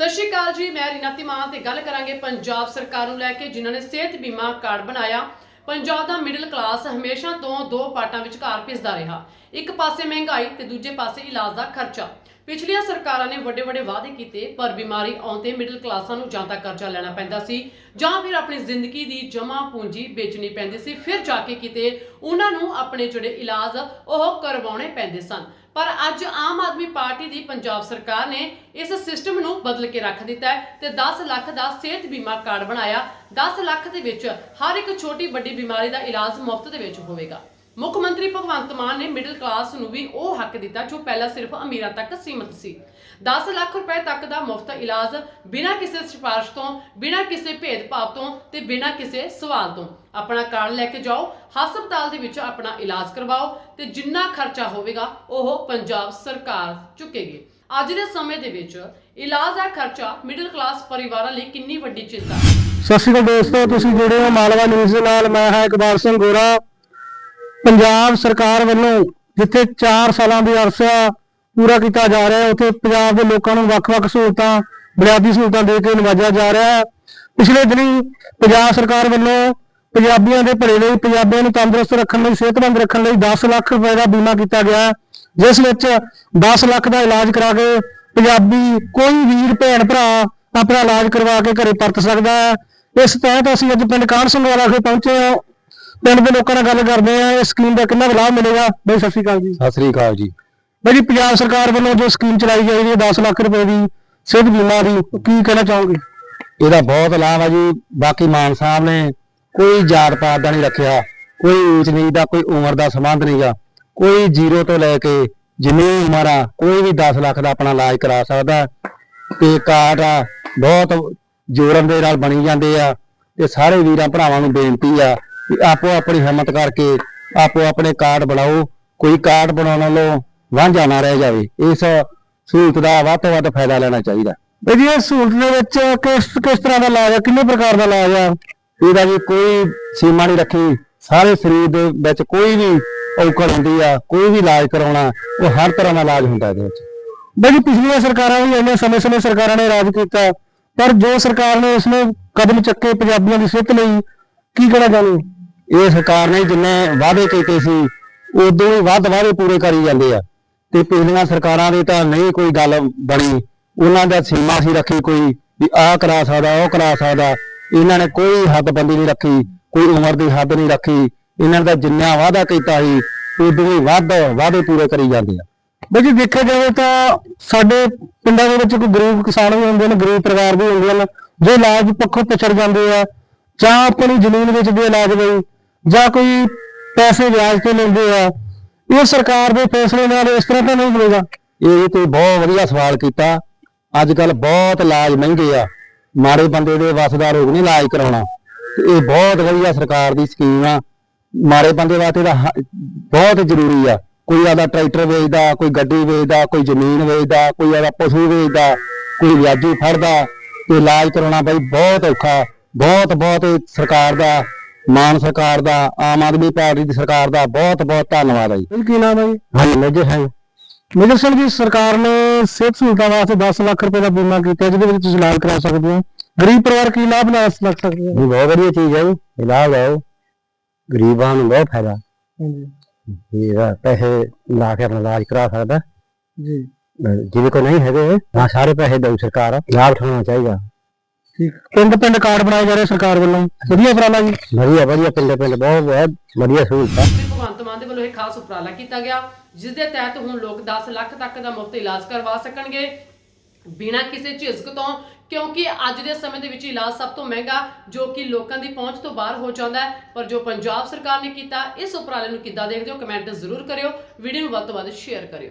ਸਤਿ ਸ਼੍ਰੀ ਅਕਾਲ ਜੀ, ਮੈਂ ਰੀਨਾ ਤਿਮਾਨ ਤੇ ਗੱਲ ਕਰਾਂਗੇ ਪੰਜਾਬ ਸਰਕਾਰ ਨੂੰ ਲੈ ਕੇ, ਜਿਨ੍ਹਾਂ ਨੇ ਸਿਹਤ ਬੀਮਾ ਕਾਰਡ ਬਣਾਇਆ। ਪੰਜਾਬ ਦਾ ਮਿਡਲ ਕਲਾਸ ਹਮੇਸ਼ਾ ਤੋਂ ਦੋ ਪਾਰਟਾਂ ਵਿਚਕਾਰ ਪਿਸਦਾ ਰਿਹਾ। ਇੱਕ ਪਾਸੇ ਮਹਿੰਗਾਈ ਤੇ ਦੂਜੇ ਪਾਸੇ ਇਲਾਜ ਦਾ ਖਰਚਾ। ਪਿਛਲੀਆਂ ਸਰਕਾਰਾਂ ਨੇ ਵੱਡੇ ਵੱਡੇ ਵਾਅਦੇ ਕੀਤੇ, ਪਰ ਬਿਮਾਰੀ ਆਉਂਦੇ ਮਿਡਲ ਕਲਾਸਾਂ ਨੂੰ ਜਾਂ ਤਾਂ ਕਰਜ਼ਾ ਲੈਣਾ ਪੈਂਦਾ ਸੀ, ਜਾਂ ਫਿਰ ਆਪਣੀ ਜ਼ਿੰਦਗੀ ਦੀ ਜਮ੍ਹਾਂ ਪੂੰਜੀ ਵੇਚਣੀ ਪੈਂਦੀ ਸੀ। ਫਿਰ ਜਾ ਕੇ ਕਿਤੇ ਉਹਨਾਂ ਨੂੰ ਆਪਣੇ ਜਿਹੜੇ ਇਲਾਜ, ਉਹ ਕਰਵਾਉਣੇ ਪੈਂਦੇ ਸਨ। ਪਰ ਅੱਜ ਆਮ ਆਦਮੀ ਪਾਰਟੀ ਦੀ ਪੰਜਾਬ ਸਰਕਾਰ ਨੇ ਇਸ ਸਿਸਟਮ ਨੂੰ ਬਦਲ ਕੇ ਰੱਖ ਦਿੱਤਾ ਹੈ ਤੇ 10 ਲੱਖ ਦਾ ਸਿਹਤ ਬੀਮਾ ਕਾਰਡ ਬਣਾਇਆ। 10 ਲੱਖ ਦੇ ਵਿੱਚ ਹਰ ਇੱਕ ਛੋਟੀ ਵੱਡੀ ਬਿਮਾਰੀ ਦਾ ਇਲਾਜ ਮੁਫਤ ਦੇ ਵਿੱਚ ਹੋਵੇਗਾ। ਮੁੱਖ ਮੰਤਰੀ ਭਗਵੰਤ ਮਾਨ ਨੇ ਮਿਡਲ ਕਲਾਸ ਨੂੰ ਵੀ ਉਹ ਹੱਕ ਦਿੱਤਾ ਜੋ ਪਹਿਲਾਂ ਸਿਰਫ ਅਮੀਰਾਂ ਤੱਕ ਸੀਮਿਤ ਸੀ। 10 ਲੱਖ ਰੁਪਏ ਤੱਕ ਦਾ ਮੁਫਤ ਇਲਾਜ ਬਿਨਾਂ ਕਿਸੇ ਸਿਫਾਰਿਸ਼ ਤੋਂ, ਬਿਨਾਂ ਕਿਸੇ ਭੇਦਭਾਵ ਤੋਂ ਤੇ ਬਿਨਾਂ ਕਿਸੇ ਸਵਾਲ ਤੋਂ। ਆਪਣਾ ਕਾਰਡ ਲੈ ਕੇ ਜਾਓ, ਹਸਪਤਾਲ ਦੇ ਵਿੱਚ ਆਪਣਾ ਇਲਾਜ ਕਰਵਾਓ ਤੇ ਜਿੰਨਾ ਖਰਚਾ ਹੋਵੇਗਾ ਉਹ ਪੰਜਾਬ ਸਰਕਾਰ ਚੁੱਕੇਗੀ। ਅੱਜ ਦੇ ਸਮੇਂ ਦੇ ਵਿੱਚ ਇਲਾਜ ਦਾ ਖਰਚਾ ਮਿਡਲ ਕਲਾਸ ਪਰਿਵਾਰਾਂ ਲਈ ਕਿੰਨੀ ਵੱਡੀ ਚਿੰਤਾ। ਸਤਿ ਸ਼੍ਰੀ ਅਕਾਲ ਦੋਸਤੋ, ਤੁਸੀਂ ਜੁੜੇ ਹੋ ਮਾਲਵਾ ਨਿਊਜ਼ ਦੇ ਨਾਲ। ਮੈਂ ਹਾਂ ਇਕਬਾਲ ਸਿੰਘ ਗੋਰਾ। ਪੰਜਾਬ ਸਰਕਾਰ ਵੱਲੋਂ ਜਿੱਥੇ 4 ਸਾਲਾਂ ਦੇ ਅਰਸਾ ਪੂਰਾ ਕੀਤਾ ਜਾ ਰਿਹਾ ਹੈ ਉੱਥੇ ਪੰਜਾਬ ਦੇ ਲੋਕਾਂ ਨੂੰ ਵੱਖ-ਵੱਖ ਸਹੂਲਤਾਂ ਬੁਨਿਆਦੀ ਸਹੂਲਤਾਂ ਦੇ ਕੇ ਨਵਾਜਿਆ ਜਾ ਰਿਹਾ ਹੈ। ਪਿਛਲੇ ਦਿਨੀ ਪੰਜਾਬ ਸਰਕਾਰ ਵੱਲੋਂ ਪੰਜਾਬੀਆਂ ਦੇ ਭਲੇ ਲਈ ਪੰਜਾਬੀਆਂ ਨੂੰ ਤੰਦਰੁਸਤ ਰੱਖਣ ਲਈ ਸਿਹਤਮੰਦ ਰੱਖਣ ਲਈ 10 ਲੱਖ ਰੁਪਏ ਦਾ ਬੀਮਾ ਕੀਤਾ ਗਿਆ ਹੈ, ਜਿਸ ਵਿੱਚ 10 ਲੱਖ ਦਾ ਇਲਾਜ ਕਰਾ ਕੇ ਪੰਜਾਬੀ ਕੋਈ ਵੀਰ ਭੈਣ ਭਰਾ ਆਪਣਾ ਇਲਾਜ ਕਰਵਾ ਕੇ ਘਰੇ ਪਰਤ ਸਕਦਾ ਹੈ। ਇਸ ਤਹਿਤ ਅਸੀਂ ਅੱਜ ਪਿੰਡ ਕਾਹਨ ਸਿੰਘ ਵਾਲਾ ਵਿਖੇ ਪਹੁੰਚੇ ਹਾਂ। ਪਿੰਡ ਦੇ ਲੋਕਾਂ ਨਾਲ ਗੱਲ ਕਰਦੇ ਹਾਂ ਇਸ ਸਕੀਮ ਦਾ ਕਿੰਨਾ ਕੁ ਲਾਭ ਮਿਲੇਗਾ? ਬਈ ਸਤਿ ਸ਼੍ਰੀ ਅਕਾਲ ਜੀ। ਸਤਿ ਸ੍ਰੀ ਅਕਾਲ ਜੀ। ਬਈ ਜੀ ਪੰਜਾਬ ਸਰਕਾਰ ਵੱਲੋਂ ਜੋ ਸਕੀਮ ਚਲਾਈ ਜਾ ਰਹੀ ਹੈ 10 ਲੱਖ ਰੁਪਏ ਦੀ ਸਿਹਤ ਬੀਮਾ ਦੀ ਕੀ ਕਹਿਣਾ ਚਾਹੋਗੇ? ਇਹਦਾ ਬਹੁਤ ਲਾਭ ਆ ਜੀ। ਬਾਕੀ ਮਾਨ ਸਾਹਿਬ ਨੇ ਕੋਈ ਜਾਤ ਪਾਤ ਦਾ ਨਹੀਂ ਰੱਖਿਆ ਕੋਈ ਊਚ ਨੀਚ ਦਾ ਕੋਈ ਉਮਰ ਦਾ ਸੰਬੰਧ ਨਹੀਂਗਾ ਕੋਈ ਜ਼ੀਰੋ ਤੋਂ ਲੈ ਕੇ ਜਿੰਨੀ ਉਮਰ ਆ ਕੋਈ ਵੀ 10 ਲੱਖ ਦਾ ਆਪਣਾ ਇਲਾਜ ਕਰਾ ਸਕਦਾ। ਤੇ ਕਾਰਡ ਆ ਬਹੁਤ ਜੋਰਨ ਦੇ ਨਾਲ ਬਣੀ ਜਾਂਦੇ ਆ। ਤੇ ਸਾਰੇ ਵੀਰਾਂ ਭਰਾਵਾਂ ਨੂੰ ਬੇਨਤੀ ਆ ਆਪੋ ਆਪਣੀ ਹਿੰਮਤ ਕਰਕੇ ਆਪੋ ਆਪਣੇ ਕਾਰਡ ਬਣਾਓ ਕੋਈ ਕਾਰਡ ਬਣਾਉਣ ਨਾਲੋਂ ਵਾਂਝਾ ਨਾ ਰਹਿ ਜਾਵੇ। ਇਸ ਸਹੂਲਤ ਦਾ ਵੱਧ ਤੋਂ ਵੱਧ ਫਾਇਦਾ ਲੈਣਾ ਚਾਹੀਦਾ। ਬਈ ਜੀ ਇਹ ਸਹੂਲਤ ਦੇ ਵਿੱਚ ਕਿਸ ਕਿਸ ਤਰ੍ਹਾਂ ਦਾ ਇਲਾਜ ਹੈ ਕਿੰਨੇ ਪ੍ਰਕਾਰ ਦਾ ਇਲਾਜ ਹੈ ਇਹਦਾ ਜੀ ਕੋਈ ਸੀਮਾ ਨਹੀਂ ਰੱਖੀ। ਸਾਰੇ ਸਰੀਰ ਦੇ ਵਿੱਚ ਕੋਈ ਵੀ ਔਕੜ ਹੁੰਦੀ ਆ ਕੋਈ ਵੀ ਇਲਾਜ ਕਰਾਉਣਾ ਉਹ ਹਰ ਤਰ੍ਹਾਂ ਦਾ ਇਲਾਜ ਹੁੰਦਾ ਇਹਦੇ ਵਿੱਚ। ਬਈ ਜੀ ਪਿਛਲੀਆਂ ਸਰਕਾਰਾਂ ਵੀ ਇੰਨੇ ਸਮੇਂ-ਸਮੇਂ ਸਰਕਾਰਾਂ ਨੇ ਰਾਜ ਕੀਤਾ ਪਰ ਜੋ ਸਰਕਾਰ ਨੇ ਇਸਨੇ ਕਦਮ ਚੱਕੇ ਪੰਜਾਬੀਆਂ ਦੀ ਸਿਹਤ ਲਈ ਕੀ ਕਹਿਣਾ ਚਾਹੁੰਦੇ ਇਹ ਸਰਕਾਰ ਨੇ ਜਿੰਨੇ ਵਾਅਦੇ ਕੀਤੇ ਸੀ, ਉਦੋਂ ਹੀ ਵੱਧ ਵਾਅਦੇ ਪੂਰੇ ਕਰੀ ਜਾਂਦੇ ਆ। ਤੇ ਪਿਛਲੀਆਂ ਸਰਕਾਰਾਂ ਦੇ ਤਾਂ ਨਹੀਂ ਕੋਈ ਗੱਲ ਬਣੀ। ਉਹਨਾਂ ਦਾ ਸੀਮਾ ਸੀ ਰੱਖੀ ਕੋਈ, ਵੀ ਆਹ ਕਰਾ ਸਕਦਾ, ਉਹ ਕਰਾ ਸਕਦਾ। ਇਹਨਾਂ ਨੇ ਕੋਈ ਹੱਦਬੰਦੀ ਨਹੀਂ ਰੱਖੀ, ਕੋਈ ਉਮਰ ਦੀ ਹੱਦ ਨਹੀਂ ਰੱਖੀ। ਇਹਨਾਂ ਦਾ ਜਿੰਨਾ ਵਾਅਦਾ ਕੀਤਾ ਸੀ, ਉਦੋਂ ਹੀ ਵੱਧ ਵਾਅਦੇ ਪੂਰੇ ਕਰੀ ਜਾਂਦੇ ਆ। ਬਈ ਜੀ, ਦੇਖਿਆ ਜਾਵੇ ਤਾਂ ਸਾਡੇ ਪਿੰਡਾਂ ਦੇ ਵਿੱਚ ਕੋਈ ਗਰੀਬ ਕਿਸਾਨ ਵੀ ਹੁੰਦੇ ਨੇ, ਗਰੀਬ ਪਰਿਵਾਰ ਵੀ ਹੁੰਦੇ ਨੇ, ਜੋ ਇਲਾਜ ਪੱਖੋਂ ਪਛੜ ਜਾਂਦੇ ਆ, ਜਾਂ ਆਪਣੀ ਜ਼ਮੀਨ ਵਿੱਚ ਵੇਚਦੇ ਇਲਾਜ ਲਈ। ਜਾਂ ਕੋਈ ਪੈਸੇ ਵਿਆਜ ਤੇ ਲੈਂਦੇ ਆ, ਇਹ ਸਰਕਾਰ ਦੇ ਫੈਸਲੇ ਨਾਲ ਇਸ ਤਰ੍ਹਾਂ ਤਾਂ ਨਹੀਂ ਹੋਵੇਗਾ ਇਹ ਤੇ ਬਹੁਤ ਵਧੀਆ ਸਵਾਲ ਕੀਤਾ। ਅੱਜ ਕੱਲ ਬਹੁਤ ਇਲਾਜ ਮਹਿੰਗੇ ਆ। ਮਾੜੇ ਬੰਦੇ ਦੇ ਵੱਸ ਦਾ ਰੋਗ ਨਹੀਂ ਇਲਾਜ ਕਰਾਉਣਾ। ਇਹ ਬਹੁਤ ਵਧੀਆ ਸਰਕਾਰ ਦੀ ਸਕੀਮ ਆ। ਮਾੜੇ ਬੰਦੇ ਵਾਸਤੇ ਤਾਂ ਬਹੁਤ ਜ਼ਰੂਰੀ ਆ। ਕੋਈ ਆਦਾ ਟਰੈਕਟਰ ਵੇਚਦਾ, ਕੋਈ ਗੱਡੀ ਵੇਚਦਾ, ਕੋਈ ਜ਼ਮੀਨ ਵੇਚਦਾ, ਕੋਈ ਆਦਾ ਪਸ਼ੂ ਵੇਚਦਾ, ਕੋਈ ਵਿਆਜੀ ਫੜਦਾ। ਤੇ ਇਲਾਜ ਕਰਾਉਣਾ ਬਈ ਬਹੁਤ ਔਖਾ। ਬਹੁਤ ਬਹੁਤ ਸਰਕਾਰ ਦਾ ਮਾਨ ਸਰਕਾਰ ਦਾ ਆਮ ਆਦਮੀ ਪਾਰਟੀ ਦੀ ਸਰਕਾਰ ਦਾ ਬਹੁਤ ਬਹੁਤ ਧੰਨਵਾਦ ਹੈ ਜੀ। ਕੀ ਨਾਮ ਹੈ ਜੀ? ਹਾਂਜੀ ਮੇਜਰ ਸਿੰਘ ਮੇਜਰ ਸਿੰਘ ਜੀ ਸਰਕਾਰ ਨੇ ਸਿਹਤ ਸਹੂਲਤਾਂ ਵਾਸਤੇ 10 ਲੱਖ ਰੁਪਏ ਦਾ ਬੀਮਾ ਕੀਤਾ ਜਿਹਦੇ ਵਿੱਚ ਤੁਸੀਂ ਇਲਾਜ ਕਰਾ ਸਕਦੇ ਹੋ। ਗਰੀਬ ਪਰਿਵਾਰ ਕੀ ਲਾਭ ਲੈ ਸਕਦੇ ਹੋ? ਇਹ ਬਹੁਤ ਵਧੀਆ ਚੀਜ਼ ਹੈ ਜੀ ਇਲਾਜ ਹੈ। ਗਰੀਬਾਂ ਨੂੰ ਬਹੁਤ ਫਾਇਦਾ। ਹਾਂਜੀ। ਇਹ ਪੈਸੇ ਲਾ ਕੇ ਆਪਣਾ ਇਲਾਜ ਕਰਾ ਸਕਦਾ। ਜੀ। ਜਿਹਦੇ ਕੋਲ ਨਹੀਂ ਹੈਗੇ ਨਾ ਸਾਰੇ ਪੈਸੇ ਦਊ ਸਰਕਾਰ ਲਾਭ ਉਠਾਉਣਾ ਚਾਹੀਦਾ। ਪਿੰਡ ਪਿੰਡ ਕਾਰਡ ਬਣਾਏ ਜਾ ਰਹੇ ਸਰਕਾਰ ਵੱਲੋਂ। ਵਧੀਆ ਉਪਰਾਲਾ ਜੀ। ਵਧੀਆ ਵਧੀਆ ਪਿੰਡ ਪਿੰਡ ਬਹੁਤ ਬਹੁਤ ਵਧੀਆ ਸਹੂਲਤ ਮੰਤਰੀ ਭਗਵੰਤ ਮਾਨ ਦੇ ਵੱਲੋਂ ਇਹ ਖਾਸ ਉਪਰਾਲਾ ਕੀਤਾ ਗਿਆ ਜਿਸ ਦੇ ਤਹਿਤ ਹੁਣ ਲੋਕ 10 ਲੱਖ ਤੱਕ ਦਾ ਮੁਫਤ ਇਲਾਜ ਕਰਵਾ ਸਕਣਗੇ। ਬਿਨਾਂ ਕਿਸੇ ਝਿਜਕ ਤੋਂ ਕਿਉਂਕਿ ਅੱਜ ਦੇ ਸਮੇਂ ਦੇ ਵਿੱਚ ਇਲਾਜ ਸਭ ਤੋਂ ਮਹਿੰਗਾ ਜੋ ਕਿ ਲੋਕਾਂ ਦੀ ਪਹੁੰਚ ਤੋਂ ਬਾਹਰ ਹੋ ਜਾਂਦਾ ਹੈ। ਪਰ ਜੋ ਪੰਜਾਬ ਸਰਕਾਰ ਨੇ ਕੀਤਾ ਇਸ ਉਪਰਾਲੇ ਨੂੰ ਕਿੱਦਾਂ ਦੇਖਦੇ ਹੋ ਕਮੈਂਟ ਜ਼ਰੂਰ ਕਰਿਓ। ਵੀਡੀਓ ਨੂੰ ਵੱਧ ਤੋਂ ਵੱਧ ਸ਼ੇਅਰ ਕਰਿਓ।